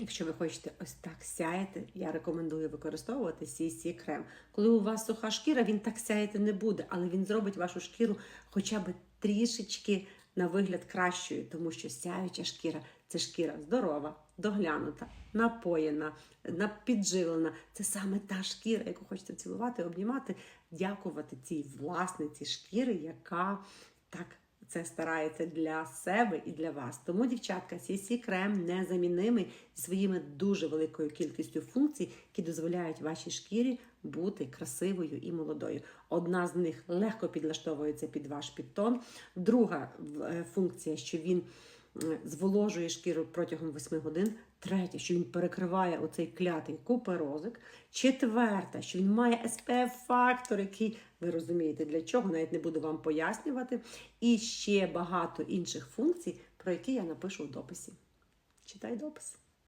Якщо ви хочете ось так сяяти, я рекомендую використовувати CC крем. Коли у вас суха шкіра, він так сяяти не буде, але він зробить вашу шкіру хоча б трішечки на вигляд кращою, тому що сяюча шкіра це шкіра здорова, доглянута, напоєна, підживлена. Це саме та шкіра, яку хочете цілувати, обнімати, дякувати цій власниці шкіри, яка так це старається для себе і для вас. Тому, дівчатка, CC крем незамінимий своїми дуже великою кількістю функцій, які дозволяють вашій шкірі бути красивою і молодою. Одна з них легко підлаштовується під ваш підтон. Друга е, функція, що він зволожує шкіру протягом 8 годин. Третє, що він перекриває оцей клятий куперозик. Четверте, що він має SPF-фактор, який ви розумієте для чого, навіть не буду вам пояснювати. І ще багато інших функцій, про які я напишу в дописі. Читай допис.